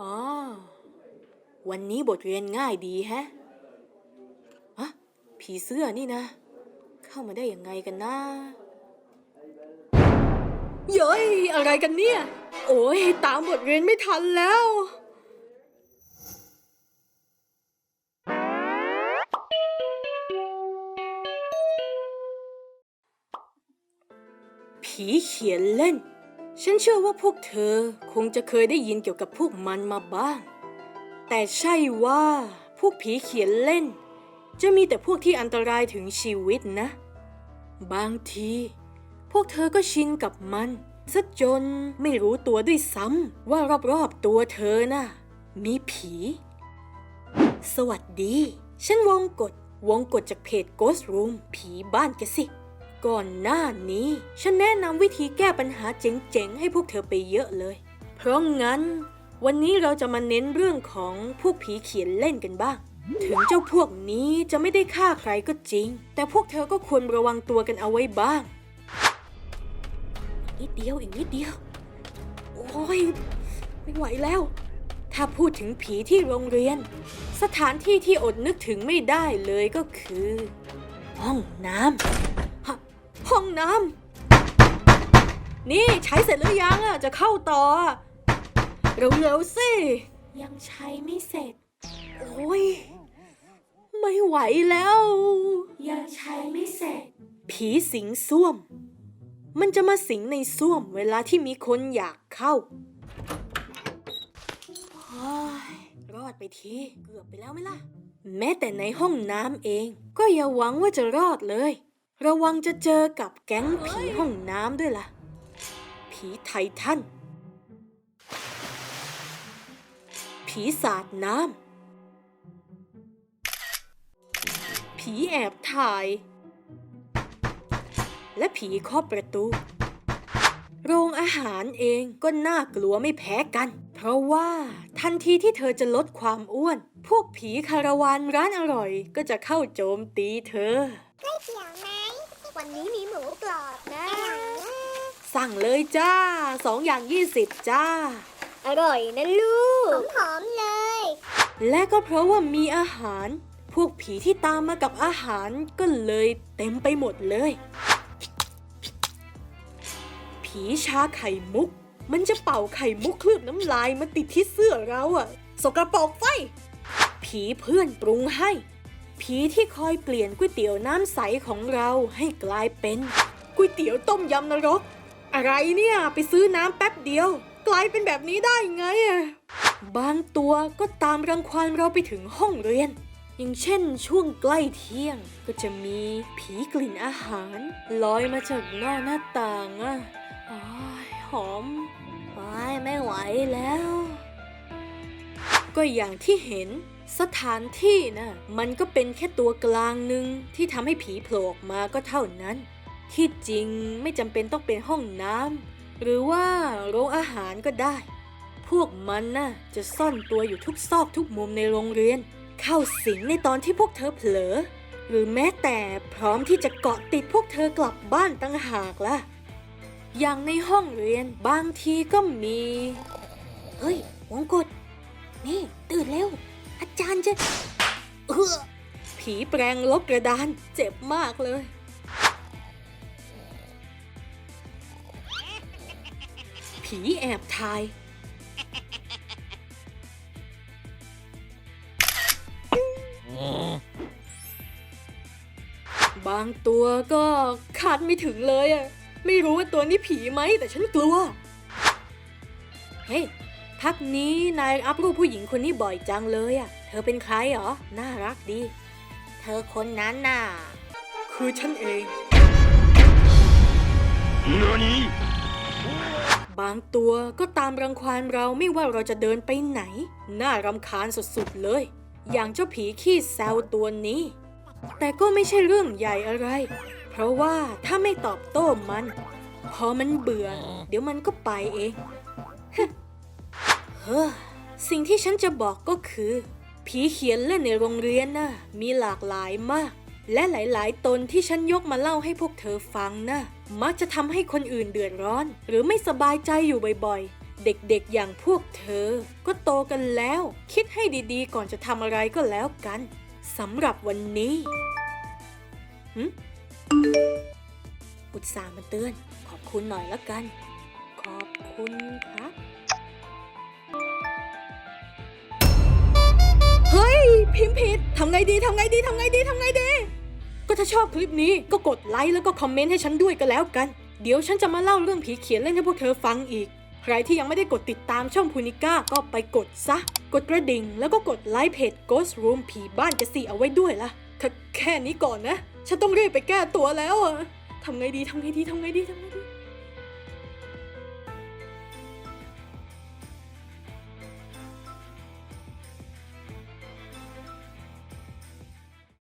อ๋อ วันนี้บทเรียนง่ายดีแฮะอะผีเสื้อนี่นะ เข้ามาได้ยังไงกันนะเย้ยอะไรกันเนี่ย โอ้ยตามบทเรียนไม่ทันแล้ว ผีเขียนเล่น ฉันเชื่อว่าพวกเธอคงจะเคยได้ยินเกี่ยวกับพวกมันมาบ้าง แต่ใช่ว่าพวกผีเขียนเล่น จะมีแต่พวกที่อันตรายถึงชีวิตนะ บางที พวกเธอก็ชินกับมันซะจนไม่รู้ตัวด้วยซ้ำว่ารอบๆตัวเธอน่ะมีผี สวัสดี ฉันวงกฎวงกฎจากเพจ Ghost Room ผีบ้านแกสิ ก่อนหน้านี้ ฉันแนะนำวิธีแก้ปัญหาเจ๋งๆ ให้พวกเธอไปเยอะเลย เพราะงั้น วันนี้เราจะมาเน้นเรื่องของพวกผีเขียนเล่นกันบ้าง ถึงเจ้าพวกนี้จะไม่ได้ฆ่าใครก็จริง แต่พวกเธอก็ควรระวังตัวกันเอาไว้บ้างอีกนิดเดียวอีกนิดเดียว โอ้ยไม่ไหวแล้ว ถ้าพูดถึงผีที่โรงเรียน สถานที่ที่อดนึกถึงไม่ได้เลยก็คือ ห้องน้ำ ห้องน้ำนี่ใช้เสร็จหรือยังอะจะเข้าต่ออะเร็วๆสิ ยังใช้ไม่เสร็จ โอ้ย ไม่ไหวแล้ว ยังใช้ไม่เสร็จ ผีสิงส้วม มันจะมาสิงในส้วมเวลาที่มีคนอยากเข้าโอ้ยรอดไปทีเกือบไปแล้วไหมล่ะ แม้แต่ในห้องน้ำเอง ก็อย่าหวังว่าจะรอดเลย ระวังจะเจอกับแก๊งผีห้องน้ำด้วยล่ะ ผีไททัน ผีสาดน้ำ ผีแอบถ่าย และผีเคาะประตู โรงอาหารเองก็น่ากลัวไม่แพ้กัน เพราะว่าทันทีที่เธอจะลดความอ้วน พวกผีคาราวานร้านอร่อยก็จะเข้าโจมตีเธอก๋วยเตี๋ยวไหม วันนี้มีหมูกรอบนะ สั่งเลยจ้าสองอย่างยี่สิบจ้า อร่อยนะลูกหอมๆเลย และก็เพราะว่ามีอาหาร พวกผีที่ตามมากับอาหารก็เลยเต็มไปหมดเลย ผีชาไข่มุก มันจะเป่าไข่มุกเคลือบน้ำลายมาติดที่เสื้อเราอะสกรปรกไฟ ผีเพื่อนปรุงให้ ผีที่คอยเปลี่ยนก๋วยเตี๋ยวน้ำใสของเราให้กลายเป็นก๋วยเตี๋ยวต้มยำนรก อะไรเนี่ยไปซื้อน้ำแป๊บเดียว กลายเป็นแบบนี้ได้ไงอะบางตัวก็ตามรังควานเราไปถึงห้องเรียน อย่างเช่นช่วงใกล้เที่ยงก็จะมีผีกลิ่นอาหาร ลอยมาจากนอกหน้าต่างอะอ้ยหอมไม่ไหวแล้ว ก็อย่างที่เห็น สถานที่นะมันก็เป็นแค่ตัวกลางหนึ่งที่ทำให้ผีโผล่ออกมาก็เท่านั้น ที่จริงไม่จำเป็นต้องเป็นห้องน้ำหรือว่าโรงอาหารก็ได้ พวกมันน่ะจะซ่อนตัวอยู่ทุกซอกทุกมุมในโรงเรียน เข้าสิงในตอนที่พวกเธอเผลอ หรือแม้แต่พร้อมที่จะเกาะติดพวกเธอกลับบ้านตั้งหากล่ะอย่างในห้องเรียนบางทีก็มี เฮ้ยวงกดนี่ตื่นเร็ว อาจารย์จะเออผีแปลงลบกระดานเจ็บมากเลย ผีแอบถ่าย บางตัวก็คาดไม่ถึงเลยอะไม่รู้ว่าตัวนี้ผีไหมแต่ฉันกลัว เฮ้ยพักนี้นายอัพรูปผู้หญิงคนนี้บ่อยจังเลยอะ ธอเป็นใครเหรอ น่ารักดี เธอคนนั้นน่ะ คือฉันเอง何บางตัวก็ตามรังควานเราไม่ว่าเราจะเดินไปไหน น่ารำคาญสุดๆเลย อย่างเจ้าผีขี้แซวตัวนี้ แต่ก็ไม่ใช่เรื่องใหญ่อะไร เพราะว่าถ้าไม่ตอบโต้มัน พอมันเบื่อ เดี๋ยวมันก็ไปเองฮะเฮ้อสิ่งที่ฉันจะบอกก็คือ ผีเขียนเล่นในโรงเรียนน่ะมีหลากหลายมาก และหลายๆ ตนที่ฉันยกมาเล่าให้พวกเธอฟังนะ่ะมักจะทำให้คนอื่นเดือดร้อน หรือไม่สบายใจอยู่บ่อยๆ เด็กๆอย่างพวกเธอ ก็โตกันแล้ว คิดให้ดีๆ ก่อนจะทำอะไรก็แล้วกันสำหรับวันนี้หอุตส่าห์มาเตือน ขอบคุณหน่อยละกัน ขอบคุณครับำไงดีทำไงดีทำไงดีทำไงดี ก็ถ้าชอบคลิปนี้ก็กดไลค์แล้วก็คอมเมนต์ให้ฉันด้วยก็แล้วกัน เดี๋ยวฉันจะมาเล่าเรื่องผีเขียนเล่นให้พวกเธอฟังอีก ใครที่ยังไม่ได้กดติดตามช่องพูนิก้าก็ไปกดซะ กดกระดิ่ง แล้วก็กดไลค์เพจ Ghost Room ผีบ้านจะสีเอาไว้ด้วยล่ะแค่นี้ก่อนนะ ฉันต้องรีบไปแก้ตัวแล้วอะทำไงดีทำไงดีทำไงดีทำไงดี